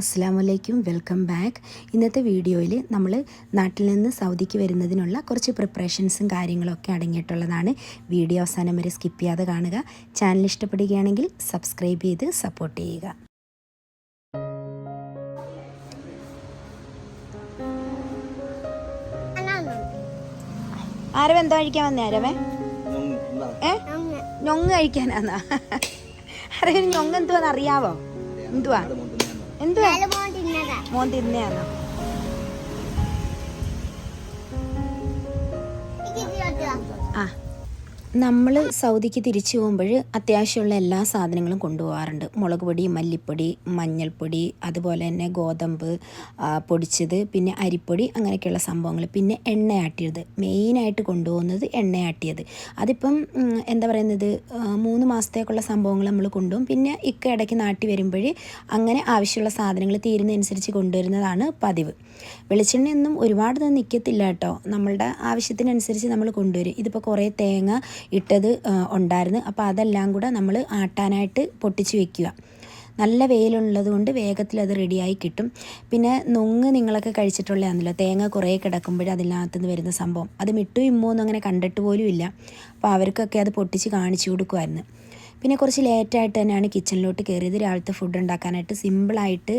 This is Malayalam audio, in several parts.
അസ്സാം വലൈക്കും വെൽക്കം ബാക്ക്. ഇന്നത്തെ വീഡിയോയിൽ നമ്മൾ നാട്ടിൽ നിന്ന് സൗദിക്ക് വരുന്നതിനുള്ള കുറച്ച് പ്രിപ്പറേഷൻസും കാര്യങ്ങളൊക്കെ അടങ്ങിയിട്ടുള്ളതാണ്. വീഡിയോ അവസാനം വരെ സ്കിപ്പ് ചെയ്യാതെ കാണുക. ചാനൽ ഇഷ്ടപ്പെടുകയാണെങ്കിൽ സബ്സ്ക്രൈബ് ചെയ്ത് സപ്പോർട്ട് ചെയ്യുക. ആരവ എന്താ കഴിക്കാൻ വന്നേ ആരവേ? ഏ? ഞൊങ്ങ്. കഴിക്കാനാന്നാ ആരവന് ഞൊങ്ങ് എന്തുവാന്ന് അറിയാവോ? എന്തുവാ? എന്തുവാ മോൻ തിന്നെയാണോ? ആ. നമ്മൾ സൗദിക്ക് തിരിച്ചു പോകുമ്പോൾ അത്യാവശ്യമുള്ള എല്ലാ സാധനങ്ങളും കൊണ്ടുപോകാറുണ്ട്. മുളക് പൊടി മല്ലിപ്പൊടി മഞ്ഞൾപ്പൊടി അതുപോലെ തന്നെ ഗോതമ്പ് പൊടിച്ചത് പിന്നെ അരിപ്പൊടി അങ്ങനെയൊക്കെയുള്ള സംഭവങ്ങൾ. പിന്നെ എണ്ണയാട്ടിയത് മെയിനായിട്ട് കൊണ്ടുപോകുന്നത് എണ്ണയാട്ടിയത് അതിപ്പം എന്താ പറയുന്നത് മൂന്ന് മാസത്തേക്കുള്ള സംഭവങ്ങൾ നമ്മൾ കൊണ്ടുപോകും. പിന്നെ ഇക്ക ഇടയ്ക്ക് നാട്ടി വരുമ്പോൾ അങ്ങനെ ആവശ്യമുള്ള സാധനങ്ങൾ തീരുന്നതനുസരിച്ച് കൊണ്ടുവരുന്നതാണ് പതിവ്. വെളിച്ചെണ്ണയൊന്നും ഒരുപാട് തന്നെ നിൽക്കത്തില്ല കേട്ടോ. നമ്മളുടെ ആവശ്യത്തിനനുസരിച്ച് നമ്മൾ കൊണ്ടുവരും. ഇതിപ്പോൾ കുറേ തേങ്ങ ഇട്ടത് ഉണ്ടായിരുന്നു. അപ്പോൾ അതെല്ലാം കൂടെ നമ്മൾ ആട്ടാനായിട്ട് പൊട്ടിച്ച് വെക്കുക. നല്ല വെയിലുള്ളത് കൊണ്ട് വേഗത്തിൽ അത് റെഡിയായി കിട്ടും. പിന്നെ നുങ്ങ് നിങ്ങളൊക്കെ കഴിച്ചിട്ടുള്ളതാണല്ലോ. തേങ്ങ കുറേ കിടക്കുമ്പോൾ അതിനകത്തുനിന്ന് വരുന്ന സംഭവം. അത് മിട്ടു ഇമ്മോന്നും അങ്ങനെ കണ്ടിട്ട് പോലും ഇല്ല. അപ്പോൾ അവർക്കൊക്കെ അത് പൊട്ടിച്ച് കാണിച്ചു കൊടുക്കുമായിരുന്നു പിന്നെ കുറച്ച് ലേറ്റായിട്ട് തന്നെയാണ് കിച്ചണിലോട്ട് കയറിയത്. രാവിലത്തെ ഫുഡ് ഉണ്ടാക്കാനായിട്ട് സിമ്പിളായിട്ട്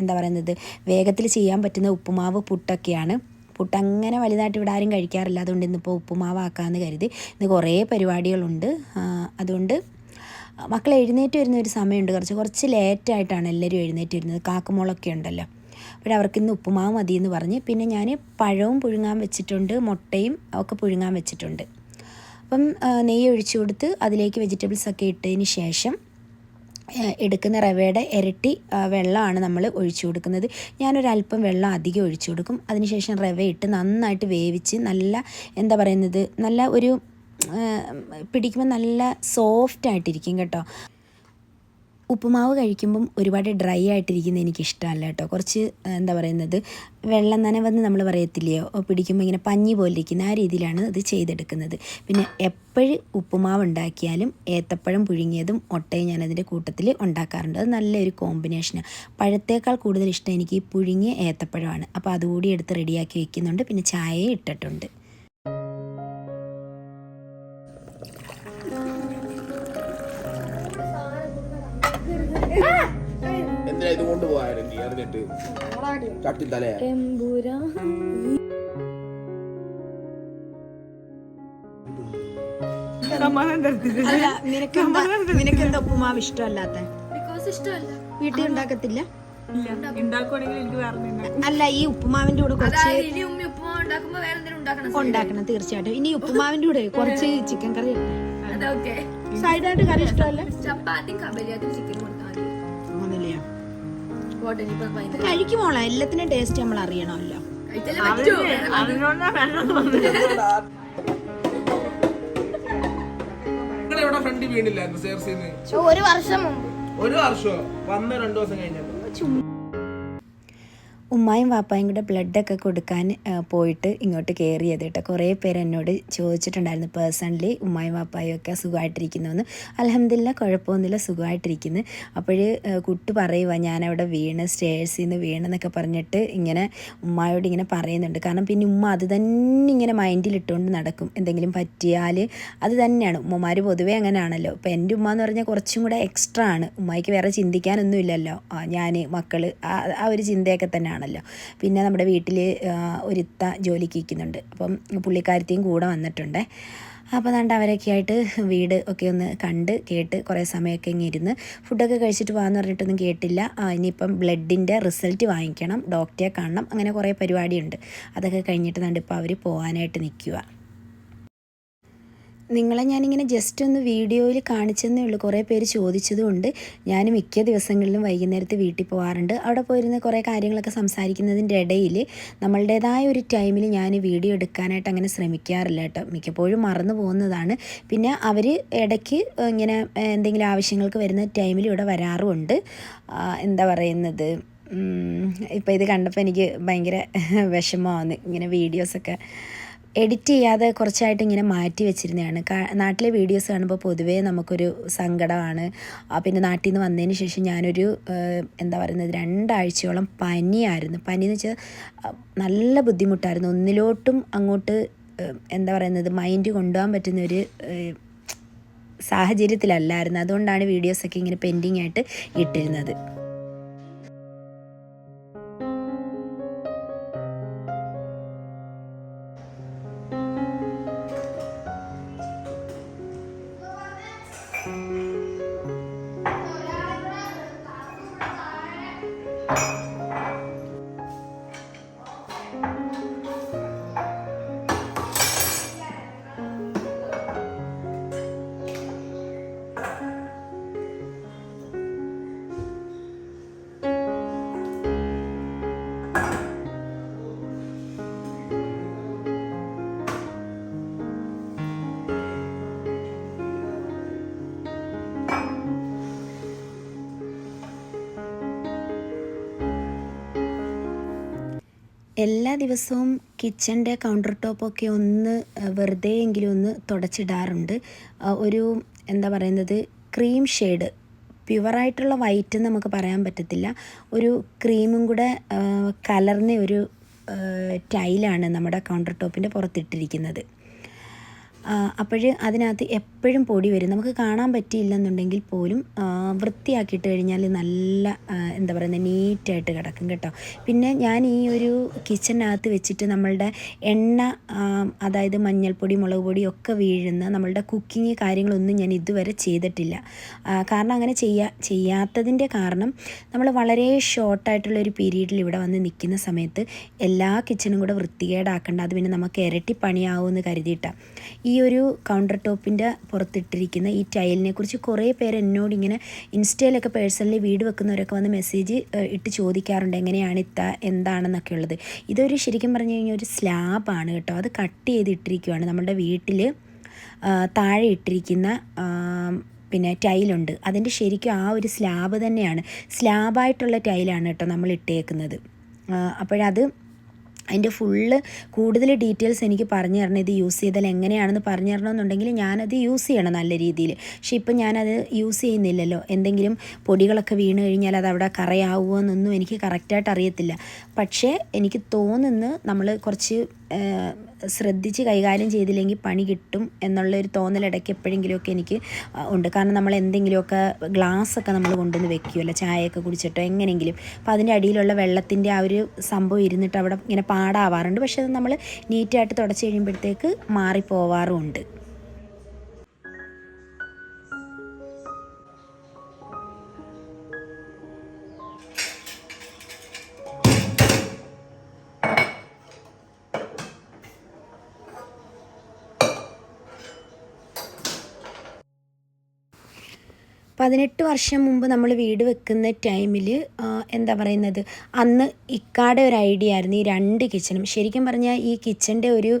എന്താ പറയുന്നത് വേഗത്തിൽ ചെയ്യാൻ പറ്റുന്ന ഉപ്പുമാവ് പുട്ടൊക്കെയാണ്. പുട്ട് അങ്ങനെ വലുതായിട്ട് ഇവിടെ ആരും കഴിക്കാറില്ല. അതുകൊണ്ട് ഇന്നിപ്പോൾ ഉപ്പുമാവ് ആക്കാമെന്ന് കരുതി. ഇന്ന് കുറേ പരിപാടികളുണ്ട്. അതുകൊണ്ട് മക്കൾ എഴുന്നേറ്റ് വരുന്ന ഒരു സമയമുണ്ട്. കുറച്ച് കുറച്ച് ലേറ്റായിട്ടാണ് എല്ലാവരും എഴുന്നേറ്റ് വരുന്നത്. കാക്കുമോളൊക്കെ ഉണ്ടല്ലോ. അപ്പോൾ അവർക്ക് ഇന്ന് ഉപ്പുമാവ് മതി എന്ന് പറഞ്ഞ്. പിന്നെ ഞാൻ പഴവും പുഴുങ്ങാൻ വെച്ചിട്ടുണ്ട്. മുട്ടയും ഒക്കെ പുഴുങ്ങാൻ വെച്ചിട്ടുണ്ട്. അപ്പം നെയ്യ് ഒഴിച്ചു കൊടുത്ത് അതിലേക്ക് വെജിറ്റബിൾസ് ഒക്കെ ഇട്ടതിന് ശേഷം എടുക്കുന്ന റവയുടെ ഇരട്ടി വെള്ളമാണ് നമ്മൾ ഒഴിച്ചു കൊടുക്കുന്നത്. ഞാനൊരല്പം വെള്ളം അധികം ഒഴിച്ചു കൊടുക്കും. അതിനുശേഷം റവ ഇട്ട് നന്നായിട്ട് വേവിച്ച് നല്ല എന്താ പറയുന്നത് നല്ല ഒരു പിടിക്കുമ്പോൾ നല്ല സോഫ്റ്റ് ആയിട്ടിരിക്കും കേട്ടോ. ഉപ്പുമാവ് കഴിക്കുമ്പം ഒരുപാട് ഡ്രൈ ആയിട്ടിരിക്കുന്നത് എനിക്കിഷ്ടമല്ല കേട്ടോ. കുറച്ച് എന്താ പറയുന്നത് വെള്ളം നനവെന്ന് നമ്മൾ പറയത്തില്ലയോ? പിടിക്കുമ്പോൾ ഇങ്ങനെ പഞ്ഞി പോലെ ഇരിക്കുന്ന ആ രീതിയിലാണ് അത് ചെയ്തെടുക്കുന്നത്. പിന്നെ എപ്പോഴും ഉപ്പുമാവ് ഉണ്ടാക്കിയാലും ഏത്തപ്പഴം പുഴുങ്ങിയതും ഒട്ടയും ഞാൻ അതിന്റെ കൂട്ടത്തിൽ ഉണ്ടാക്കാറുണ്ട്. അത് നല്ലൊരു കോമ്പിനേഷനാണ് പഴത്തേക്കാൾ കൂടുതൽ ഇഷ്ടം എനിക്ക് ഈ പുഴുങ്ങിയ ഏത്തപ്പഴമാണ്. അപ്പോൾ അതുകൂടി എടുത്ത് റെഡിയാക്കി വെക്കുന്നുണ്ട്. പിന്നെ ചായയും ഇട്ടിട്ടുണ്ട്. എന്തിനാ ഇത് അറിഞ്ഞിട്ട്. ചട്ടി തലയാ. അല്ല നിനക്കെന്താ ഉപ്പുമാവ് ഇഷ്ടമല്ലാത്ത? ബിക്കോസ് ഇഷ്ടമല്ല. വീട്ടിൽ ഉണ്ടാക്കത്തില്ല? അല്ല ഈ ഉപ്പുമാവിന്റെ കൂടെ കുറച്ച് ഉണ്ടാക്കണം. ഉണ്ടാക്കണം തീർച്ചയായിട്ടും. ഇനി ഉപ്പുമാവിന്റെ കൂടെ കുറച്ച് ചിക്കൻ കറി. സൈഡായിട്ട് കറി ഇഷ്ടമല്ല? ചപ്പാത്തി ചിക്കൻ ഭയങ്കര കഴിക്കുമോളാ എല്ലാത്തിനും ടേസ്റ്റ് നമ്മൾ അറിയണമല്ലോ. ഒരു വർഷം മുമ്പ്. ഒരു വർഷമോ വന്ന് രണ്ടു ദിവസം കഴിഞ്ഞപ്പോ? ഉമ്മായും വാപ്പായും കൂടെ ബ്ലഡൊക്കെ കൊടുക്കാൻ പോയിട്ട് ഇങ്ങോട്ട് കയറിയത് കേട്ടോ. കുറേ പേര് എന്നോട് ചോദിച്ചിട്ടുണ്ടായിരുന്നു പേഴ്സണലി ഉമ്മായും വാപ്പായും ഒക്കെ സുഖമായിട്ടിരിക്കുന്നുവെന്ന്. അലഹമില്ല കുഴപ്പമൊന്നുമില്ല സുഖമായിട്ടിരിക്കുന്നു. അപ്പോൾ കുട്ടു പറയുക ഞാനവിടെ വീണ് സ്റ്റേഴ്സിൽ നിന്ന് വീണെന്നൊക്കെ പറഞ്ഞിട്ട് ഇങ്ങനെ ഉമ്മായോട് ഇങ്ങനെ പറയുന്നുണ്ട്. കാരണം പിന്നെ ഉമ്മ അത് തന്നെ ഇങ്ങനെ മൈൻഡിലിട്ടുകൊണ്ട് നടക്കും. എന്തെങ്കിലും പറ്റിയാൽ അത് തന്നെയാണ്. ഉമ്മമാർ പൊതുവേ അങ്ങനെയാണല്ലോ ഇപ്പോൾ എന്റെ ഉമ്മ എന്ന് പറഞ്ഞാൽ കുറച്ചും കൂടെ എക്സ്ട്രാ ആണ്. ഉമ്മായിക്ക് വേറെ ചിന്തിക്കാനൊന്നും ഇല്ലല്ലോ ഞാൻ മക്കൾ ആ ഒരു ചിന്തയൊക്കെ തന്നെയാണല്ലോ. പിന്നെ നമ്മുടെ വീട്ടിൽ ഒരുത്ത ജോലിക്ക് ഇരിക്കുന്നുണ്ട് അപ്പം പുള്ളിക്കാരത്തെയും കൂടെ വന്നിട്ടുണ്ട്. അപ്പോൾ ദാണ്ട് അവരൊക്കെ ആയിട്ട് വീട് ഒക്കെ ഒന്ന് കണ്ട് കേട്ട് കുറേ സമയമൊക്കെ ഇങ്ങനെ ഇരുന്ന് ഫുഡൊക്കെ കഴിച്ചിട്ട് പോകാമെന്ന് പറഞ്ഞിട്ടൊന്നും കേട്ടില്ല. ഇനിയിപ്പം ബ്ലഡിന്റെ റിസൾട്ട് വാങ്ങിക്കണം. ഡോക്ടറെ കാണണം. അങ്ങനെ കുറേ പരിപാടിയുണ്ട്. അതൊക്കെ കഴിഞ്ഞിട്ട് ദാണ്ട് അവർ പോകാനായിട്ട് നിൽക്കുക നിങ്ങളെ ഞാനിങ്ങനെ ജസ്റ്റ് ഒന്ന് വീഡിയോയിൽ കാണിച്ചെന്നേ ഉള്ളൂ. കുറേ പേര് ചോദിച്ചതുകൊണ്ട് ഞാൻ മിക്ക ദിവസങ്ങളിലും വൈകുന്നേരത്ത് വീട്ടിൽ പോകാറുണ്ട് അവിടെ പോയിരുന്ന കുറേ കാര്യങ്ങളൊക്കെ സംസാരിക്കുന്നതിന്റെ ഇടയിൽ നമ്മളുടേതായ ഒരു ടൈമിൽ ഞാൻ വീഡിയോ എടുക്കാനായിട്ട് അങ്ങനെ ശ്രമിക്കാറില്ല കേട്ടോ. മിക്കപ്പോഴും മറന്നു പോകുന്നതാണ്. പിന്നെ അവർ ഇടയ്ക്ക് ഇങ്ങനെ എന്തെങ്കിലും ആവശ്യങ്ങൾക്ക് വരുന്ന ടൈമിൽ ഇവിടെ വരാറുമുണ്ട്. എന്താ പറയുന്നത്? ഇപ്പോൾ ഇത് കണ്ടപ്പോൾ എനിക്ക് ഭയങ്കര വിഷമമാണ് ഇങ്ങനെ വീഡിയോസൊക്കെ എഡിറ്റ് ചെയ്യാതെ കുറച്ചായിട്ട് ഇങ്ങനെ മാറ്റി വെച്ചിരുന്നതാണ്. നാട്ടിലെ വീഡിയോസ് കാണുമ്പോൾ പൊതുവേ നമുക്കൊരു സങ്കടമാണ്. പിന്നെ നാട്ടിൽ നിന്ന് വന്നതിന് ശേഷം ഞാനൊരു എന്താ പറയുന്നത് രണ്ടാഴ്ചയോളം പനിയായിരുന്നു. പനി എന്ന് വെച്ചാൽ നല്ല ബുദ്ധിമുട്ടായിരുന്നു. ഒന്നിലോട്ടും അങ്ങോട്ട് എന്താ പറയുന്നത് മൈൻഡ് കൊണ്ടുപോകാൻ പറ്റുന്ന ഒരു ഏഹ്, സാഹചര്യത്തിലല്ലായിരുന്നു. അതുകൊണ്ടാണ് വീഡിയോസൊക്കെ ഇങ്ങനെ പെൻഡിങ് ആയിട്ട് ഇട്ടിരുന്നത്. എല്ലാ ദിവസവും കിച്ചന്റെ കൗണ്ടർ ടോപ്പൊക്കെ ഒന്ന് വെറുതെ എങ്കിലും ഒന്ന് തുടച്ചിടാറുണ്ട്. ഒരു എന്താ പറയുന്നത് ക്രീം ഷെയ്ഡ് പ്യുവറായിട്ടുള്ള വൈറ്റ് നമുക്ക് പറയാൻ പറ്റത്തില്ല. ഒരു ക്രീമും കൂടെ കലർന്ന ഒരു ടൈലാണ് നമ്മുടെ കൗണ്ടർ ടോപ്പിന്റെ പുറത്തിട്ടിരിക്കുന്നത്. അപ്പോൾ അതിനകത്ത് എപ്പോഴും പൊടി വരും. നമുക്ക് കാണാൻ പറ്റിയില്ലെന്നുണ്ടെങ്കിൽ പോലും വൃത്തിയാക്കിയിട്ട് കഴിഞ്ഞാൽ നല്ല എന്താ പറയുന്നത് നീറ്റായിട്ട് കിടക്കും കേട്ടോ. പിന്നെ ഞാൻ ഈ ഒരു കിച്ചണിനകത്ത് വെച്ചിട്ട് നമ്മളുടെ എണ്ണ അതായത് മഞ്ഞൾപ്പൊടി മുളക് പൊടി ഒക്കെ വീഴുന്ന നമ്മളുടെ കുക്കിങ് കാര്യങ്ങളൊന്നും ഞാൻ ഇതുവരെ ചെയ്തിട്ടില്ല. കാരണം അങ്ങനെ ചെയ്യാ ചെയ്യാത്തതിന്റെ കാരണം നമ്മൾ വളരെ ഷോർട്ടായിട്ടുള്ള ഒരു പീരീഡിൽ ഇവിടെ വന്ന് നിൽക്കുന്ന സമയത്ത് എല്ലാ കിച്ചണും കൂടെ വൃത്തികേടാക്കേണ്ട. അത് പിന്നെ നമുക്ക് ഇരട്ടി പണിയാവുമെന്ന് കരുതിയിട്ടാണ് ഈ ഒരു കൗണ്ടർ ടോപ്പിന്റെ പുറത്തിട്ടിരിക്കുന്ന ഈ ടൈലിനെ കുറിച്ച് കുറേ പേര് എന്നോട് ഇങ്ങനെ ഇൻസ്റ്റയിലൊക്കെ പേഴ്സണലി വീട് വെക്കുന്നവരൊക്കെ വന്ന് മെസ്സേജ് ഇട്ട് ചോദിക്കാറുണ്ട് എങ്ങനെയാണ് ഇത്ത? എന്താണെന്നൊക്കെ ഉള്ളത്? ഇതൊരു ശരിക്കും പറഞ്ഞു കഴിഞ്ഞാൽ ഒരു സ്ലാബാണ് കേട്ടോ. അത് കട്ട് ചെയ്ത് ഇട്ടിരിക്കുവാണ് നമ്മുടെ വീട്ടിൽ താഴെ ഇട്ടിരിക്കുന്ന പിന്നെ ടൈലുണ്ട് അതിന്റെ ശരിക്കും ആ ഒരു സ്ലാബ് തന്നെയാണ്. സ്ലാബായിട്ടുള്ള ടൈലാണ് കേട്ടോ നമ്മൾ ഇട്ടേക്കുന്നത്. അപ്പോഴത് അതിന്റെ ഫുള്ള് കൂടുതൽ ഡീറ്റെയിൽസ് എനിക്ക് പറഞ്ഞു തരണം. ഇത് യൂസ് ചെയ്താൽ എങ്ങനെയാണെന്ന് പറഞ്ഞു തരണമെന്നുണ്ടെങ്കിൽ ഞാനത് യൂസ് ചെയ്യണം നല്ല രീതിയിൽ. പക്ഷേ ഇപ്പം ഞാനത് യൂസ് ചെയ്യുന്നില്ലല്ലോ. എന്തെങ്കിലും പൊടികളൊക്കെ വീണ് കഴിഞ്ഞാൽ അത് അവിടെ കറയാവുമോ എന്നൊന്നും എനിക്ക് കറക്റ്റായിട്ട് അറിയത്തില്ല. പക്ഷേ എനിക്ക് തോന്നുന്നു നമ്മൾ കുറച്ച് ശ്രദ്ധിച്ച് കൈകാര്യം ചെയ്തില്ലെങ്കിൽ പണി കിട്ടും എന്നുള്ള ഒരു തോന്നൽ ഇടയ്ക്ക് എപ്പോഴെങ്കിലുമൊക്കെ എനിക്ക് ഉണ്ട്. കാരണം നമ്മൾ എന്തെങ്കിലുമൊക്കെ ഗ്ലാസ്സൊക്കെ നമ്മൾ കൊണ്ടുവന്ന് വെക്കുമല്ലോ ചായയൊക്കെ കുടിച്ചിട്ടോ എങ്ങനെയെങ്കിലും. അപ്പോൾ അതിന്റെ അടിയിലുള്ള വെള്ളത്തിന്റെ ആ ഒരു സംഭവം ഇരുന്നിട്ട് അവിടെ ഇങ്ങനെ പാടാവാറുണ്ട്. പക്ഷേ അത് നമ്മൾ നീറ്റായിട്ട് തുടച്ച് കഴിയുമ്പോഴത്തേക്ക് മാറിപ്പോവാറുമുണ്ട്. പതിനെട്ട് വർഷം മുമ്പ് നമ്മൾ വീട് വെക്കുന്ന ടൈമിൽ എന്താ പറയുന്നത്? അന്ന് ഇക്കാടെ ഒരു ഐഡിയ ആയിരുന്നു ഈ രണ്ട് കിച്ചണും. ശരിക്കും പറഞ്ഞാൽ ഈ കിച്ചന്റെ ഒരു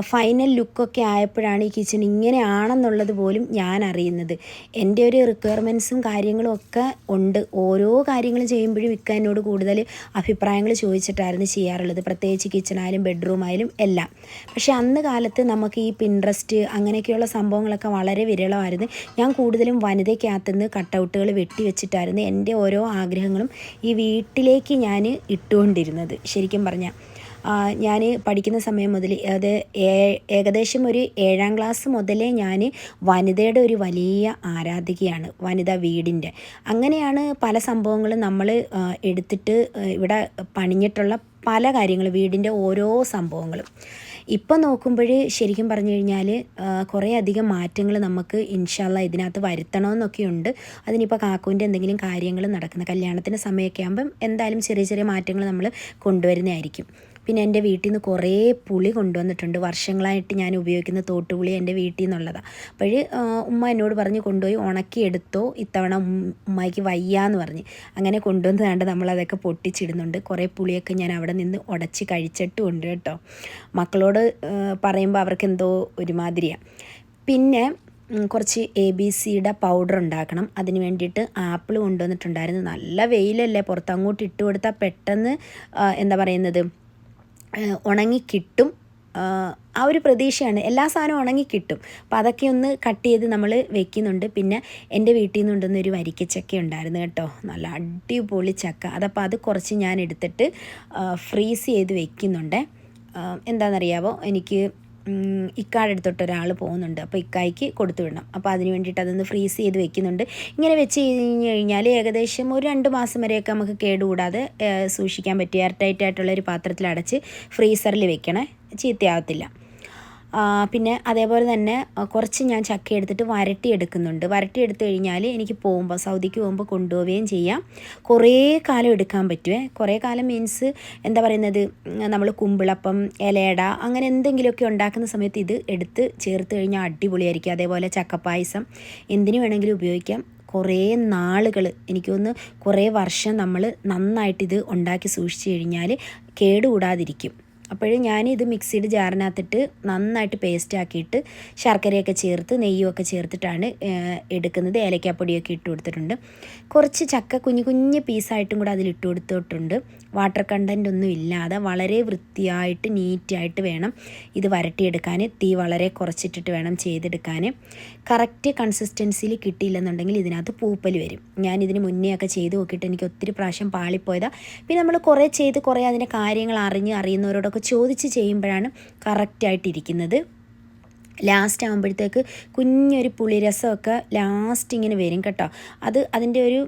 ഫൈനൽ ലുക്കൊക്കെ ആയപ്പോഴാണ് ഈ കിച്ചൺ ഇങ്ങനെയാണെന്നുള്ളത് പോലും ഞാൻ അറിയുന്നത്. എന്റെ ഒരു റിക്വയർമെന്റ്സും കാര്യങ്ങളും ഒക്കെ ഉണ്ട്. ഓരോ കാര്യങ്ങളും ചെയ്യുമ്പോഴും ഇക്ക എന്നോട് കൂടുതൽ അഭിപ്രായങ്ങൾ ചോദിച്ചിട്ടായിരുന്നു ചെയ്യാറുള്ളത്. പ്രത്യേകിച്ച് കിച്ചണായാലും ബെഡ്റൂം ആയാലും എല്ലാം. പക്ഷേ അന്ന് കാലത്ത് നമുക്ക് ഈ പിൻട്രസ്റ്റ് അങ്ങനെയൊക്കെയുള്ള സംഭവങ്ങളൊക്കെ വളരെ വിരളമായിരുന്നു. ഞാൻ കൂടുതലും വനിതയ്ക്കകത്തുനിന്ന് കട്ടൗട്ടുകൾ വെട്ടി വെച്ചിട്ടായിരുന്നു എന്റെ ഓരോ ആഗ്രഹങ്ങളും ഈ വീട്ടിലേക്ക് ഞാൻ ഇട്ടുകൊണ്ടിരുന്നത്. ശരിക്കും പറഞ്ഞാൽ ഞാൻ പഠിക്കുന്ന സമയം മുതൽ അത് ഏകദേശം ഒരു ഏഴാം ക്ലാസ് മുതലേ ഞാൻ വനിതയുടെ ഒരു വലിയ ആരാധികയാണ് വനിത വീടിന്റെ. അങ്ങനെയാണ് പല സംഭവങ്ങളും നമ്മൾ എടുത്തിട്ട് ഇവിടെ പണിഞ്ഞിട്ടുള്ള പല കാര്യങ്ങളും വീടിന്റെ ഓരോ സംഭവങ്ങളും. ഇപ്പം നോക്കുമ്പോൾ ശരിക്കും പറഞ്ഞു കഴിഞ്ഞാൽ കുറേ അധികം മാറ്റങ്ങൾ നമുക്ക് ഇൻഷാല്ല ഇതിനകത്ത് വരുത്തണമെന്നൊക്കെ ഉണ്ട്. അതിനിപ്പോൾ കാക്കുവിന്റെ എന്തെങ്കിലും കാര്യങ്ങൾ നടക്കുന്ന കല്യാണത്തിന്റെ സമയമൊക്കെ ആകുമ്പം എന്തായാലും ചെറിയ ചെറിയ മാറ്റങ്ങൾ നമ്മൾ കൊണ്ടുവരുന്നതായിരിക്കും. പിന്നെ എന്റെ വീട്ടിൽ നിന്ന് കുറേ പുളി കൊണ്ടുവന്നിട്ടുണ്ട്. വർഷങ്ങളായിട്ട് ഞാൻ ഉപയോഗിക്കുന്ന തോട്ടുപുളി എന്റെ വീട്ടിൽ നിന്നുള്ളതാണ് അപ്പോൾ ഉമ്മ എന്നോട് പറഞ്ഞ് കൊണ്ടുപോയി ഉണക്കിയെടുത്തോ ഇത്തവണ ഉമ്മയ്ക്ക് വയ്യാന്ന് പറഞ്ഞ്. അങ്ങനെ കൊണ്ടുവന്ന് കണ്ട് നമ്മളതൊക്കെ പൊട്ടിച്ചിടുന്നുണ്ട്. കുറേ പുളിയൊക്കെ ഞാൻ അവിടെ നിന്ന് ഉടച്ച് കഴിച്ചിട്ടും ഉണ്ട് കേട്ടോ. മക്കളോട് പറയുമ്പോൾ അവർക്ക് എന്തോ ഒരുമാതിരിയാണ് പിന്നെ കുറച്ച് എ ബി സിയുടെ പൗഡർ ഉണ്ടാക്കണം. അതിന് വേണ്ടിയിട്ട് ആപ്പിൾ കൊണ്ടുവന്നിട്ടുണ്ടായിരുന്നു. നല്ല വെയിലല്ലേ പുറത്ത് അങ്ങോട്ട് ഇട്ട് കൊടുത്താൽ പെട്ടെന്ന് എന്താ പറയുന്നത് ഉണങ്ങി കിട്ടും ആ ഒരു പ്രതീക്ഷയാണ്. എല്ലാ സാധനവും ഉണങ്ങി കിട്ടും അപ്പോൾ അതൊക്കെ ഒന്ന് കട്ട് ചെയ്ത് നമ്മൾ വെക്കുന്നുണ്ട്. പിന്നെ എന്റെ വീട്ടിൽ നിന്ന് കൊണ്ടുവന്ന ഒരു വരിക്കച്ചക്ക ഉണ്ടായിരുന്നു കേട്ടോ. നല്ല അടിപൊളി ചക്ക. അതപ്പോൾ അത് കുറച്ച് ഞാൻ എടുത്തിട്ട് ഫ്രീസ് ചെയ്ത് വെക്കുന്നുണ്ട്. എന്താണെന്നറിയാവോ? എനിക്ക് ഇക്കാടെ അടുത്തോട്ട് ഒരാൾ പോകുന്നുണ്ട്. അപ്പോൾ ഇക്കായ്ക്ക് കൊടുത്തു വിടണം. അപ്പോൾ അതിന് വേണ്ടിയിട്ട് അതൊന്ന് ഫ്രീസ് ചെയ്ത് വെക്കുന്നുണ്ട്. ഇങ്ങനെ വെച്ച് കഴിഞ്ഞ് കഴിഞ്ഞാൽ ഏകദേശം ഒരു രണ്ട് മാസം വരെയൊക്കെ നമുക്ക് കേടുകൂടാതെ സൂക്ഷിക്കാൻ പറ്റിയ എയർ ടൈറ്റ് ആയിട്ടുള്ള ഒരു പാത്രത്തിൽ അടച്ച് ഫ്രീസറിൽ വെക്കണേ. ചീത്തയാവത്തില്ല. പിന്നെ അതേപോലെ തന്നെ കുറച്ച് ഞാൻ ചക്ക എടുത്തിട്ട് വരട്ടി എടുക്കുന്നുണ്ട്. വരട്ടി എടുത്തു കഴിഞ്ഞാൽ എനിക്ക് പോകുമ്പോൾ സൗദിക്ക് പോകുമ്പോൾ കൊണ്ടുപോവുകയും ചെയ്യാം. കുറേ കാലം എടുക്കാൻ പറ്റുമേ കുറേ കാലം മീൻസ് എന്താ പറയുന്നത് നമ്മൾ കുമ്പിളപ്പം ഇലയട അങ്ങനെ എന്തെങ്കിലുമൊക്കെ ഉണ്ടാക്കുന്ന സമയത്ത് ഇത് എടുത്ത് ചേർത്ത് കഴിഞ്ഞാൽ അടിപൊളിയായിരിക്കും. അതേപോലെ ചക്കപ്പായസം എന്തിനു വേണമെങ്കിലും ഉപയോഗിക്കാം. കുറേ നാളുകൾ എനിക്ക് കുറേ വർഷം നമ്മൾ നന്നായിട്ടിത് ഉണ്ടാക്കി സൂക്ഷിച്ചു കഴിഞ്ഞാൽ കേടുകൂടാതിരിക്കും. അപ്പോഴും ഞാനിത് മിക്സിയുടെ ജാറിനകത്തിട്ട് നന്നായിട്ട് പേസ്റ്റ് ആക്കിയിട്ട് ശർക്കരയൊക്കെ ചേർത്ത് നെയ്യുമൊക്കെ ചേർത്തിട്ടാണ് എടുക്കുന്നത്. ഏലക്കാപ്പൊടിയൊക്കെ ഇട്ട് കൊടുത്തിട്ടുണ്ട്. കുറച്ച് ചക്ക കുഞ്ഞു കുഞ്ഞു പീസായിട്ടും കൂടെ അതിലിട്ട് കൊടുത്തിട്ടുണ്ട്. വാട്ടർ കണ്ടന്റ് ഒന്നും ഇല്ലാതെ വളരെ വൃത്തിയായിട്ട് നീറ്റായിട്ട് വേണം ഇത് വരട്ടിയെടുക്കാൻ. തീ വളരെ കുറച്ചിട്ടിട്ട് വേണം ചെയ്തെടുക്കാൻ. കറക്റ്റ് കൺസിസ്റ്റൻസിയിൽ കിട്ടിയില്ലെന്നുണ്ടെങ്കിൽ ഇതിനകത്ത് പൂപ്പൽ വരും. ഞാൻ ഇതിന് മുന്നേ ഒക്കെ ചെയ്ത് നോക്കിയിട്ട് എനിക്ക് ഒത്തിരി പ്രാവശ്യം പാളിപ്പോയതാണ് പിന്നെ നമ്മൾ കുറേ ചെയ്ത് കുറേ അതിന്റെ കാര്യങ്ങൾ അറിഞ്ഞ് അറിയുന്നവരോടൊക്കെ ചോദിച്ച് ചെയ്യുമ്പോഴാണ് കറക്റ്റായിട്ടിരിക്കുന്നത് ലാസ്റ്റ് ആകുമ്പോഴത്തേക്ക് കുഞ്ഞൊരു പുളിരസമൊക്കെ ലാസ്റ്റ് ഇങ്ങനെ വരും കേട്ടോ. അത് അതിന്റെ ഒരു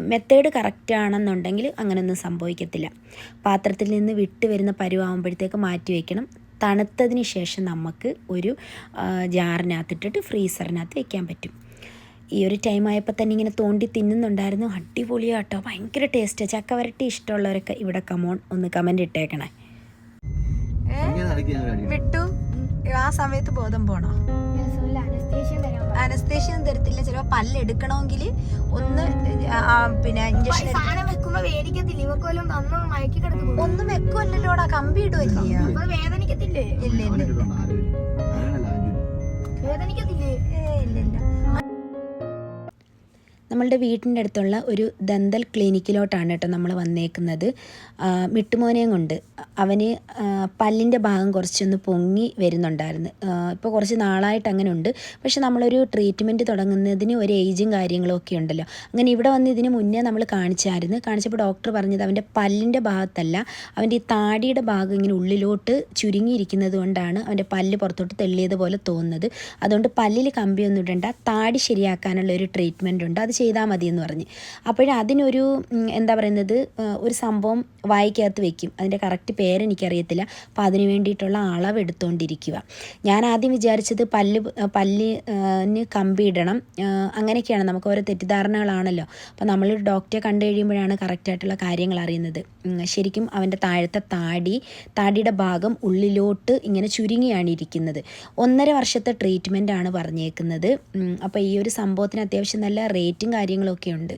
മെത്തേഡ് കറക്റ്റ് ആണെന്നുണ്ടെങ്കിൽ അങ്ങനെയൊന്നും സംഭവിക്കത്തില്ല. പാത്രത്തിൽ നിന്ന് വിട്ട് വരുന്ന പരുവാകുമ്പോഴത്തേക്ക് മാറ്റി വയ്ക്കണം തണുത്തതിന് ശേഷം നമുക്ക് ഒരു ജാറിനകത്തിട്ടിട്ട് ഫ്രീസറിനകത്ത് വെക്കാൻ പറ്റും. ഈ ഒരു ടൈം ആയപ്പോൾ തന്നെ ഇങ്ങനെ തോണ്ടി തിന്നുന്നുണ്ടായിരുന്നു. അടിപൊളിയാട്ടോ. ഭയങ്കര ടേസ്റ്റ് ചക്ക വരട്ടി ഇഷ്ടമുള്ളവരൊക്കെ ഇവിടെ കമോൺ ഒന്ന് കമന്റ് ഇട്ടേക്കണേ. വിട്ടു. ആ സമയത്ത് ബോധം പോണോ? അനസ്തേഷ്യ തരത്തില്ല. ചിലപ്പോൾ പല്ലെടുക്കണമെങ്കിൽ ഒന്ന് ആ, ആ, പിന്നെ ഇഞ്ചക്ഷൻ ഒന്നും വെക്കുമല്ലോടാ കമ്പി ഇടുവല്ലേ? അപ്പൊ വേദനിക്കത്തില്ലേ? ഇല്ല ഇല്ല. ഇല്ല. വേദനിക്കത്തില്ലേ? ഏ, ഇല്ല ഇല്ല. നമ്മളുടെ വീട്ടിന്റെ അടുത്തുള്ള ഒരു ദന്തൽ ക്ലിനിക്കിലോട്ടാണ് കേട്ടോ നമ്മൾ വന്നേക്കുന്നത്. മിട്ടുമോനെയും കൊണ്ട്. അവന് പല്ലിന്റെ ഭാഗം കുറച്ചൊന്ന് പൊങ്ങി വരുന്നുണ്ടായിരുന്നു. ഇപ്പോൾ കുറച്ച് നാളായിട്ട് അങ്ങനെ ഉണ്ട് പക്ഷെ നമ്മളൊരു ട്രീറ്റ്മെന്റ് തുടങ്ങുന്നതിന് ഒരു ഏജും കാര്യങ്ങളും ഒക്കെ ഉണ്ടല്ലോ. അങ്ങനെ ഇവിടെ വന്ന് ഇതിന് മുന്നേ നമ്മൾ കാണിച്ചായിരുന്നു. കാണിച്ചപ്പോൾ ഡോക്ടർ പറഞ്ഞത് അവന്റെ പല്ലിന്റെ ഭാഗത്തല്ല അവന്റെ ഈ താടിയുടെ ഭാഗം ഇങ്ങനെ ഉള്ളിലോട്ട് ചുരുങ്ങിയിരിക്കുന്നത് കൊണ്ടാണ് അവന്റെ പല്ല് പുറത്തോട്ട് തെള്ളിയത് പോലെ തോന്നുന്നത്. അതുകൊണ്ട് പല്ലിൽ കമ്പിയൊന്നും ഇടണ്ട താടി ശരിയാക്കാനുള്ള ഒരു ട്രീറ്റ്മെന്റ് ഉണ്ട്. അത് ചെയ്താൽ മതി എന്ന് പറഞ്ഞ് അപ്പോഴതിനൊരു എന്താ പറയുന്നത് ഒരു സംഭവം വായിക്കകത്ത് വെക്കും. അതിന്റെ കറക്റ്റ് പേരെനിക്കറിയത്തില്ല. അപ്പോൾ അതിന് വേണ്ടിയിട്ടുള്ള അളവ് എടുത്തുകൊണ്ടിരിക്കുക ഞാൻ ആദ്യം വിചാരിച്ചത് പല്ല് പല്ലിന് കമ്പി ഇടണം ആ, അങ്ങനെയൊക്കെയാണ് നമുക്ക് ഓരോ തെറ്റിദ്ധാരണകളാണല്ലോ. അപ്പോൾ നമ്മൾ ഡോക്ടറെ കണ്ടു കഴിയുമ്പോഴാണ് കറക്റ്റായിട്ടുള്ള കാര്യങ്ങൾ അറിയുന്നത്. ശരിക്കും അവന്റെ താഴത്തെ താടി താടിയുടെ ഭാഗം ഉള്ളിലോട്ട് ഇങ്ങനെ ചുരുങ്ങിയാണ് ഇരിക്കുന്നത്. ഒന്നര വർഷത്തെ ട്രീറ്റ്മെന്റ് ആണ് പറഞ്ഞേക്കുന്നത്. അപ്പോൾ ഈ ഒരു സംഭവത്തിന് അത്യാവശ്യം നല്ല റേറ്റും കാര്യങ്ങളൊക്കെ ഉണ്ട്.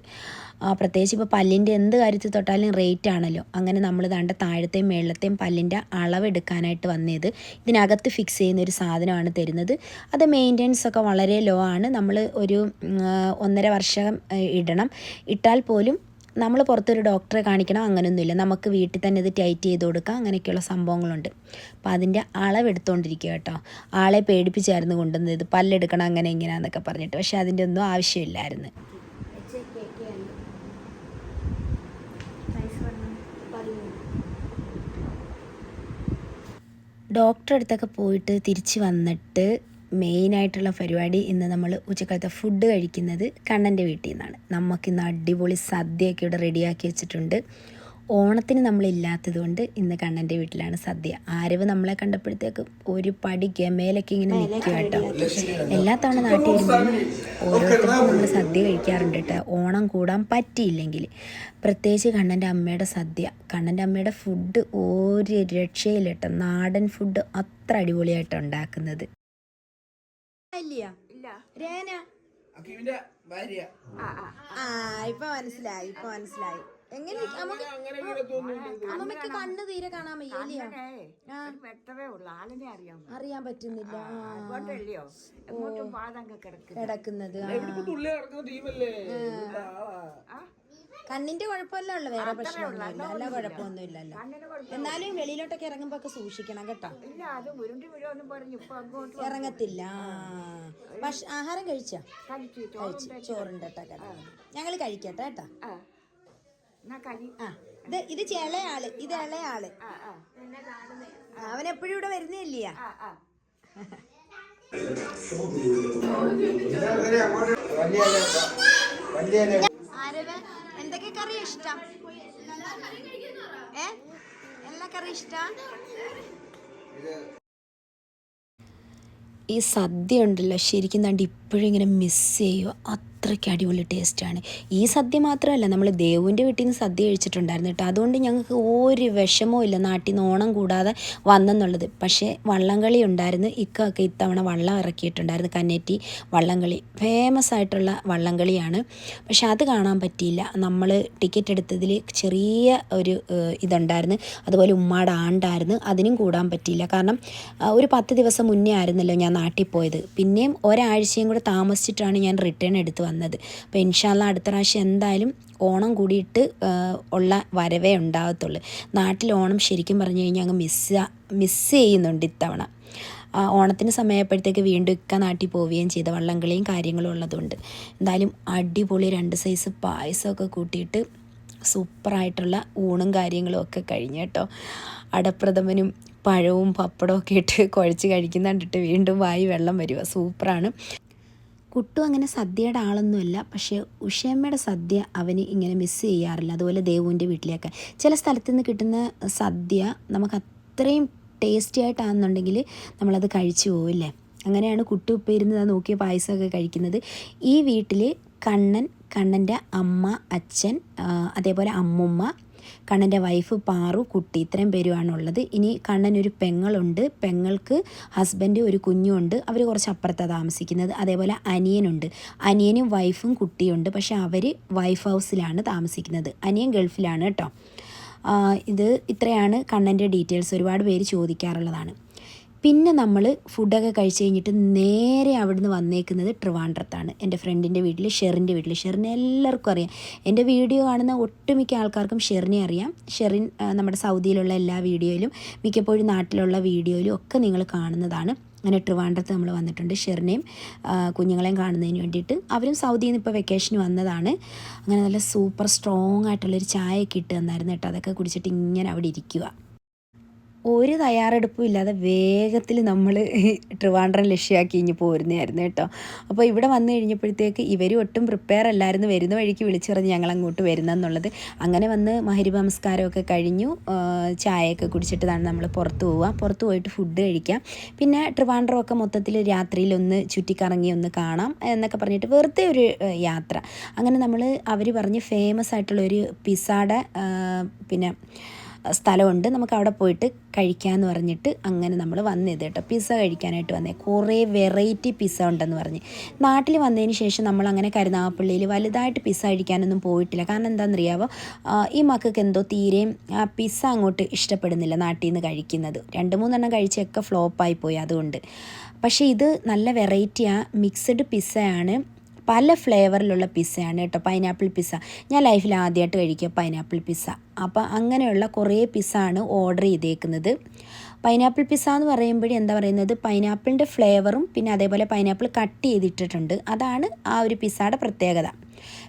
പ്രത്യേകിച്ച് ഇപ്പോൾ പല്ലിന്റെ എന്ത് കാര്യത്തിൽ തൊട്ടാലും റേറ്റ് ആണല്ലോ. അങ്ങനെ നമ്മൾ ദാണ്ട താഴത്തെയും മേളത്തെയും പല്ലിന്റെ അളവെടുക്കാനായിട്ട് വന്നത്. ഇതിനകത്ത് ഫിക്സ് ചെയ്യുന്ന ഒരു സാധനമാണ് തരുന്നത്. അത് മെയിന്റെനൻസ് ഒക്കെ വളരെ ലോ ആണ്. നമ്മൾ ഒരു ഒന്നര വർഷം ഇടണം. ഇട്ടാൽ പോലും നമ്മൾ പുറത്തൊരു ഡോക്ടറെ കാണിക്കണം അങ്ങനെയൊന്നുമില്ല നമുക്ക് വീട്ടിൽ തന്നെ ഇത് ടൈറ്റ് ചെയ്ത് കൊടുക്കാം. അങ്ങനെയൊക്കെയുള്ള സംഭവങ്ങളുണ്ട്. അപ്പം അതിന്റെ അളവെടുത്തുകൊണ്ടിരിക്കുക കേട്ടോ. ആളെ പേടിപ്പിച്ചായിരുന്നു കൊണ്ടുവന്നത്. ഇത് പല്ലെടുക്കണം അങ്ങനെ ഇങ്ങനെയാന്നൊക്കെ പറഞ്ഞിട്ട്. പക്ഷേ അതിന്റെ ഒന്നും ആവശ്യമില്ലായിരുന്നു. ഡോക്ടറെ അടുത്തൊക്കെ പോയിട്ട് തിരിച്ച് വന്നിട്ട് മെയിനായിട്ടുള്ള പരിപാടി ഇന്ന് നമ്മൾ ഉച്ചക്കാലത്തെ ഫുഡ് കഴിക്കുന്നത് കണ്ണന്റെ വീട്ടിൽ നിന്നാണ്. നമുക്കിന്ന് അടിപൊളി സദ്യയൊക്കെ ഇവിടെ റെഡിയാക്കി വെച്ചിട്ടുണ്ട്. ഓണത്തിന് നമ്മളില്ലാത്തത് കൊണ്ട് ഇന്ന് കണ്ണന്റെ വീട്ടിലാണ് സദ്യ. ആരവ് നമ്മളെ കണ്ടപ്പോഴത്തേക്ക് ഒരു പടി ഗമേലൊക്കെ ഇങ്ങനെ നിൽക്കുക കേട്ടോ എല്ലാ തവണ നാട്ടിൽ വരുമ്പോഴും ഓരോരുത്തർക്കും നമ്മൾ സദ്യ കഴിക്കാറുണ്ട് കേട്ടോ ഓണം കൂടാൻ പറ്റിയില്ലെങ്കിൽ പ്രത്യേകിച്ച് കണ്ണന്റെ അമ്മയുടെ സദ്യ. കണ്ണന്റെ അമ്മയുടെ ഫുഡ് ഒരു രക്ഷയില്ല കേട്ടോ നാടൻ ഫുഡ് അത്ര അടിപൊളിയായിട്ട് ഉണ്ടാക്കുന്നത്. ഇപ്പൊ മനസ്സിലായി ഇപ്പൊ മനസ്സിലായി. എങ്ങനെ അമ്മമ്മക്ക് കണ്ണ് തീരെ കാണാൻ വയ്യ ഉള്ളു. ആളിനെ അറിയാൻ അറിയാൻ പറ്റുന്നില്ല. അതുകൊണ്ടല്ലയോ എങ്ങോട്ടും കിടക്കുന്നത്. കണ്ണിന്റെ കുഴപ്പമല്ല ഉള്ളു വേറെ പ്രശ്നമൊന്നുമില്ല. അല്ല കുഴപ്പമൊന്നുമില്ലല്ലോ. എന്നാലും വെളിയിലോട്ടൊക്കെ ഇറങ്ങുമ്പോ ഒക്കെ സൂക്ഷിക്കണം കേട്ടോ. ഇല്ല അത് ഉരുണ്ടി വീഴുമെന്നും പറഞ്ഞ് ഇപ്പൊ അങ്ങോട്ട് ഇറങ്ങത്തില്ല. ആഹാരം കഴിച്ചോ? കഴിച്ചു. ചോറുണ്ട് കേട്ടോ ഞങ്ങൾ കഴിക്കട്ടെ കേട്ടോ. ഇത് ഇത് ചെളയാൾ ഇത് ഇളയാൾ. ആ ആ. അവൻ എപ്പോഴും ഇവിടെ വരുന്നില്ല? ആ ആ. ആരവ് എന്തൊക്കെ കറി ഇഷ്ടം? ഏ? എല്ലാ കറി ഇഷ്ടം? ഈ സദ്യ ഉണ്ടല്ലോ ശരിക്കും കണ്ട് ഇപ്പോഴും ഇങ്ങനെ മിസ് ചെയ്യുക അത്രയ്ക്ക് അടിപൊളി ടേസ്റ്റാണ്. ഈ സദ്യ മാത്രമല്ല നമ്മൾ ദേവുവിന്റെ വീട്ടിൽ നിന്ന് സദ്യ കഴിച്ചിട്ടുണ്ടായിരുന്നു കേട്ടോ. അതുകൊണ്ട് ഞങ്ങൾക്ക് ഒരു വിഷമവും ഇല്ല. നാട്ടിൽ നിന്ന് ഓണം കൂടാതെ വന്നെന്നുള്ളത്. പക്ഷേ വള്ളംകളി ഉണ്ടായിരുന്നു. ഇക്കൊക്കെ ഇത്തവണ വള്ളം ഇറക്കിയിട്ടുണ്ടായിരുന്നു. കന്നേറ്റി വള്ളംകളി. ഫേമസ് ആയിട്ടുള്ള വള്ളംകളിയാണ്. പക്ഷെ അത് കാണാൻ പറ്റിയില്ല. നമ്മൾ ടിക്കറ്റ് എടുത്തതിൽ ചെറിയ ഒരു ഇതുണ്ടായിരുന്നു. അതുപോലെ ഉമ്മാട് ആണ്ടായിരുന്നു. അതിനും കൂടാൻ പറ്റിയില്ല. കാരണം ഒരു പത്ത് ദിവസം മുന്നേ ആയിരുന്നല്ലോ ഞാൻ നാട്ടിൽ പോയത്. പിന്നെയും ഒരാഴ്ചയും കൂടെ താമസിച്ചിട്ടാണ് ഞാൻ റിട്ടേൺ എടുത്ത് വന്നത്. അപ്പോൾ ഇൻഷാല്ല അടുത്ത പ്രാവശ്യം എന്തായാലും ഓണം കൂടിയിട്ട് ഉള്ള വരവേ ഉണ്ടാകത്തുള്ളൂ നാട്ടിൽ ഓണം ശരിക്കും പറഞ്ഞു കഴിഞ്ഞാൽ അങ്ങ് മിസ് മിസ് ചെയ്യുന്നുണ്ട് ഇത്തവണ. ഓണത്തിന് സമയമായപ്പോഴത്തേക്ക് വീണ്ടും ഇക്ക നാട്ടിൽ പോവുകയും ചെയ്ത. വള്ളംകളിയും കാര്യങ്ങളും ഉള്ളതുകൊണ്ട്. എന്തായാലും അടിപൊളി രണ്ട് സൈസ് പായസമൊക്കെ കൂട്ടിയിട്ട് സൂപ്പറായിട്ടുള്ള ഊണും കാര്യങ്ങളും ഒക്കെ കഴിഞ്ഞ് കേട്ടോ. അടപ്രഥമനും പഴവും പപ്പടവും ഒക്കെ ഇട്ട് കുഴച്ച് കഴിക്കുന്ന കണ്ടിട്ട് വീണ്ടും വായി വെള്ളം വരിക സൂപ്പറാണ്. കുട്ടു അങ്ങനെ സദ്യയുടെ ആളൊന്നുമല്ല. പക്ഷേ ഉഷയമ്മയുടെ സദ്യ അവന് ഇങ്ങനെ മിസ് ചെയ്യാറില്ല. അതുപോലെ ദേവുവിന്റെ വീട്ടിലേക്ക് ചില സ്ഥലത്തു നിന്ന് കിട്ടുന്ന സദ്യ നമുക്ക് അത്രയും ടേസ്റ്റി ആയിട്ടാണെന്നുണ്ടെങ്കിൽ നമ്മളത് കഴിച്ചു പോവില്ലേ? അങ്ങനെയാണ് കുട്ടു ഇപ്പോൾ ഇരുന്ന് നോക്കിയ പായസമൊക്കെ കഴിക്കുന്നത്. ഈ വീട്ടിൽ കണ്ണൻ കണ്ണന്റെ അമ്മ അച്ഛൻ അതേപോലെ അമ്മുമ്മ കണ്ണന്റെ വൈഫ് പാറു കുട്ടി ഇത്രയും പേരുമാണുള്ളത് ഇനി കണ്ണൻ ഒരു പെങ്ങളുണ്ട്. പെങ്ങൾക്ക് ഹസ്ബൻഡ് ഒരു കുഞ്ഞുണ്ട്. അവർ കുറച്ച് അപ്പുറത്താണ് താമസിക്കുന്നത്. അതേപോലെ അനിയനുണ്ട്. അനിയനും വൈഫും കുട്ടിയുണ്ട്. പക്ഷേ അവർ വൈഫ് ഹൗസിലാണ് താമസിക്കുന്നത്. അനിയൻ ഗൾഫിലാണ് കേട്ടോ. ഇത് ഇത്രയാണ് കണ്ണന്റെ ഡീറ്റെയിൽസ്. ഒരുപാട് പേര് ചോദിക്കാറുള്ളതാണ്. പിന്നെ നമ്മൾ ഫുഡൊക്കെ കഴിച്ച് കഴിഞ്ഞിട്ട് നേരെ അവിടുന്ന് വന്നേക്കുന്നത് ട്രിവാൻഡ്രത്താണ്. എന്റെ ഫ്രണ്ടിന്റെ വീട്ടിൽ ഷെറിന്റെ വീട്ടിൽ ഷെറിനെ എല്ലാവർക്കും അറിയാം. എന്റെ വീഡിയോ കാണുന്ന ഒട്ടുമിക്ക ആൾക്കാർക്കും ഷെറിനെ അറിയാം. ഷെറിൻ നമ്മുടെ സൗദിയിലുള്ള എല്ലാ വീഡിയോയിലും മിക്കപ്പോഴും നാട്ടിലുള്ള വീഡിയോയിലും ഒക്കെ നിങ്ങൾ കാണുന്നതാണ്. അങ്ങനെ ട്രിവാൻഡ്രത്ത് നമ്മൾ വന്നിട്ടുണ്ട് ഷെറിനെയും കുഞ്ഞുങ്ങളെയും കാണുന്നതിന് വേണ്ടിയിട്ട്. അവരും സൗദിയിൽ നിന്ന് ഇപ്പോൾ വെക്കേഷന് വന്നതാണ്. അങ്ങനെ നല്ല സൂപ്പർ സ്ട്രോങ് ആയിട്ടുള്ളൊരു ചായയൊക്കെ ഇട്ട് തന്നായിരുന്നു കേട്ടോ. അതൊക്കെ കുടിച്ചിട്ട് ഇങ്ങനെ അവിടെ ഇരിക്കുക ഒരു തയ്യാറെടുപ്പും ഇല്ലാതെ വേഗത്തിൽ നമ്മൾ ട്രിവാൻഡ്രം ലക്ഷ്യമാക്കി ഇനി പോരുന്നതായിരുന്നു കേട്ടോ. അപ്പോൾ ഇവിടെ വന്നു കഴിഞ്ഞപ്പോഴത്തേക്ക് ഇവരും ഒട്ടും പ്രിപ്പയർ അല്ലായിരുന്നു. വരുന്ന വഴിക്ക് വിളിച്ചിറഞ്ഞ് ഞങ്ങൾ അങ്ങോട്ട് വരുന്നെന്നുള്ളത്. അങ്ങനെ വന്ന് മഹരിബ നമസ്കാരമൊക്കെ കഴിഞ്ഞു ചായയൊക്കെ കുടിച്ചിട്ടാണ് നമ്മൾ പുറത്ത് പോവുക. പുറത്ത് പോയിട്ട് ഫുഡ് കഴിക്കാം. പിന്നെ ട്രിവാൻഡ്രമൊക്കെ മൊത്തത്തിൽ രാത്രിയിൽ ഒന്ന് ചുറ്റിക്കറങ്ങി ഒന്ന് കാണാം എന്നൊക്കെ പറഞ്ഞിട്ട് വെറുതെ ഒരു യാത്ര. അങ്ങനെ നമ്മൾ അവർ പറഞ്ഞ് ഫേമസ് ആയിട്ടുള്ള ഒരു പിസ്സയുടെ പിന്നെ സ്ഥലമുണ്ട്. നമുക്ക് അവിടെ പോയിട്ട് കഴിക്കാമെന്ന് പറഞ്ഞിട്ട് അങ്ങനെ നമ്മൾ വന്നത് കേട്ടോ. പിസ്സ കഴിക്കാനായിട്ട് വന്നേ. കുറേ വെറൈറ്റി പിസ്സ ഉണ്ടെന്ന് പറഞ്ഞ്. നാട്ടിൽ വന്നതിന് ശേഷം നമ്മൾ അങ്ങനെ കരുനാഗപ്പള്ളിയിൽ വലുതായിട്ട് പിസ്സ കഴിക്കാനൊന്നും പോയിട്ടില്ല. കാരണം എന്താണെന്നറിയാവോ ഈ മക്കൾക്ക് എന്തോ തീരെയും പിസ്സ അങ്ങോട്ട് ഇഷ്ടപ്പെടുന്നില്ല നാട്ടിൽ നിന്ന് കഴിക്കുന്നത്. രണ്ട് മൂന്നെണ്ണം കഴിച്ചൊക്കെ ഫ്ലോപ്പായി പോയി അതുകൊണ്ട്. പക്ഷേ ഇത് നല്ല വെറൈറ്റിയാണ് മിക്സഡ് പിസ്സയാണ്. പല ഫ്ലേവറിലുള്ള പിസ്സയാണ് കേട്ടോ. Pineapple pizza. ഞാൻ ലൈഫിൽ ആദ്യമായിട്ട് കഴിക്കുക പൈനാപ്പിൾ പിസ്സ. അപ്പോൾ അങ്ങനെയുള്ള കുറേ പിസ്സ ആണ് ഓർഡർ ചെയ്തേക്കുന്നത്. പൈനാപ്പിൾ പിസ്സ എന്ന് പറയുമ്പോഴേ എന്താ പറയുന്നത്? പൈനാപ്പിളിന്റെ ഫ്ലേവറും പിന്നെ അതേപോലെ പൈനാപ്പിൾ കട്ട് ചെയ്തിട്ടിട്ടുണ്ട്. അതാണ് ആ ഒരു പിസ്സയുടെ പ്രത്യേകത.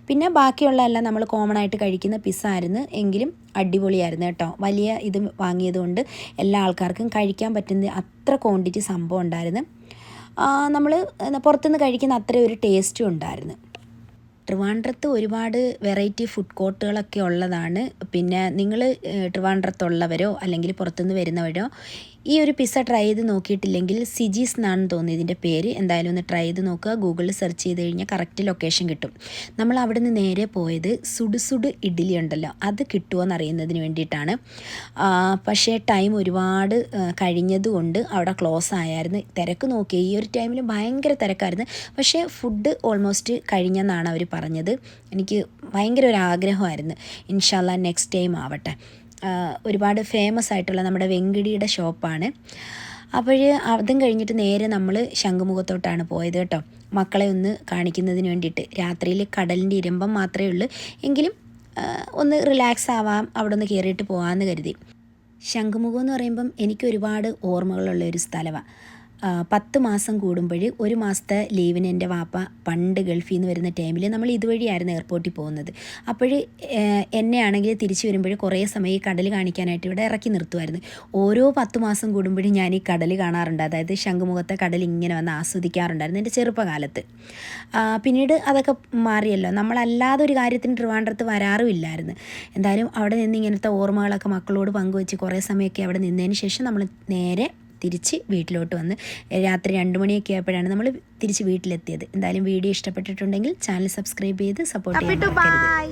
പിന്നെ ബാക്കിയുള്ള എല്ലാം നമ്മൾ കോമൺ ആയിട്ട് കഴിക്കുന്ന പിസ്സ ആയിരുന്നു എങ്കിലും അടിപൊളിയായിരുന്നു കേട്ടോ. വലിയ ഇത് വാങ്ങിയതുകൊണ്ട് എല്ലാ ആൾക്കാർക്കും കഴിക്കാൻ പറ്റുന്ന അത്ര ക്വാണ്ടിറ്റി സംഭവം ഉണ്ടായിരുന്നു. നമ്മൾ പുറത്തുനിന്ന് കഴിക്കുന്ന അത്ര ഒരു ടേസ്റ്റും ഉണ്ടായിരുന്നു. ട്രിവാൻഡ്രത്ത് ഒരുപാട് വെറൈറ്റി ഫുഡ് കോർട്ടുകളൊക്കെ ഉള്ളതാണ്. പിന്നെ നിങ്ങൾ ട്രിവാൻഡ്രത്തുള്ളവരോ അല്ലെങ്കിൽ പുറത്തുനിന്ന് വരുന്നവരോ ഈ ഒരു പിസ്സ ട്രൈ ചെയ്ത് നോക്കിയിട്ടില്ലെങ്കിൽ സിജീസ് എന്നാണ് തോന്നുന്നത് ഇതിന്റെ പേര്. എന്തായാലും ഒന്ന് ട്രൈ ചെയ്ത് നോക്കുക. ഗൂഗിളിൽ സെർച്ച് ചെയ്ത് കഴിഞ്ഞാൽ കറക്റ്റ് ലൊക്കേഷൻ കിട്ടും. നമ്മൾ അവിടെ നിന്ന് നേരെ പോയത് സുഡു ഇഡ്ഡലി ഉണ്ടല്ലോ. അത് കിട്ടുമോ എന്നറിയുന്നതിന് വേണ്ടിയിട്ടാണ്. പക്ഷേ ടൈം ഒരുപാട് കഴിഞ്ഞതുകൊണ്ട് അവിടെ ക്ലോസ് ആയായിരുന്നു. തിരക്ക് നോക്കി. ഈ ഒരു ടൈമിൽ ഭയങ്കര തിരക്കായിരുന്നു. പക്ഷേ ഫുഡ് ഓൾമോസ്റ്റ് കഴിഞ്ഞെന്നാണ് അവർ പറഞ്ഞത്. എനിക്ക് ഭയങ്കര ഒരു ആഗ്രഹമായിരുന്നു. ഇൻഷാല്ല നെക്സ്റ്റ് ടൈം ആവട്ടെ. ഒരുപാട് ഫേമസ് ആയിട്ടുള്ള നമ്മുടെ വെങ്കിടിയുടെ ഷോപ്പാണ്. അപ്പോൾ അതും കഴിഞ്ഞിട്ട് നേരെ നമ്മൾ ശംഖുമുഖത്തോട്ടാണ് പോയത് കേട്ടോ. മക്കളെ ഒന്ന് കാണിക്കുന്നതിന് വേണ്ടിയിട്ട്. രാത്രിയിൽ കടലിന്റെ ഇരമ്പം മാത്രമേ ഉള്ളൂ. എങ്കിലും ഒന്ന് റിലാക്സ് ആവാം അവിടെ ഒന്ന് കയറിയിട്ട് പോകാമെന്ന് കരുതി. ശംഖുമുഖം എന്ന് പറയുമ്പം എനിക്ക് ഒരുപാട് ഓർമ്മകളുള്ള ഒരു സ്ഥലമാണ് പത്ത് മാസം കൂടുമ്പോഴേ ഒരു മാസത്തെ ലീവിന് എന്റെ വാപ്പ പണ്ട് ഗൾഫിൽ നിന്ന് വരുന്ന ടൈമിൽ നമ്മൾ ഇതുവഴിയായിരുന്നു എയർപോർട്ടിൽ പോകുന്നത്. അപ്പോൾ എന്നെ ആണെങ്കിൽ തിരിച്ചു വരുമ്പോൾ കുറേ സമയം ഈ കടൽ കാണിക്കാനായിട്ട് ഇവിടെ ഇറക്കി നിർത്തുമായിരുന്നു. ഓരോ പത്ത് മാസം കൂടുമ്പോഴും ഞാൻ ഈ കടൽ കാണാറുണ്ട്. അതായത് ശംഖുമുഖത്തെ കടൽ ഇങ്ങനെ വന്ന് ആസ്വദിക്കാറുണ്ടായിരുന്നു എന്റെ ചെറുപ്പകാലത്ത്. പിന്നീട് അതൊക്കെ മാറിയല്ലോ. നമ്മളല്ലാതെ ഒരു കാര്യത്തിന് ട്രിവാൻഡ്രത്ത് വരാറുമില്ലായിരുന്നു എന്തായാലും അവിടെ നിന്ന് ഇങ്ങനത്തെ ഓർമ്മകളൊക്കെ മക്കളോട് പങ്കുവെച്ച് കുറേ സമയമൊക്കെ അവിടെ നിന്നതിന് ശേഷം നമ്മൾ നേരെ തിരിച്ച് വീട്ടിലോട്ട് വന്ന് രാത്രി രണ്ട് മണിയൊക്കെ ആയപ്പോഴാണ് നമ്മൾ തിരിച്ച് വീട്ടിലെത്തിയത്. എന്തായാലും വീഡിയോ ഇഷ്ടപ്പെട്ടിട്ടുണ്ടെങ്കിൽ ചാനൽ സബ്സ്ക്രൈബ് ചെയ്ത് സപ്പോർട്ട് ബൈ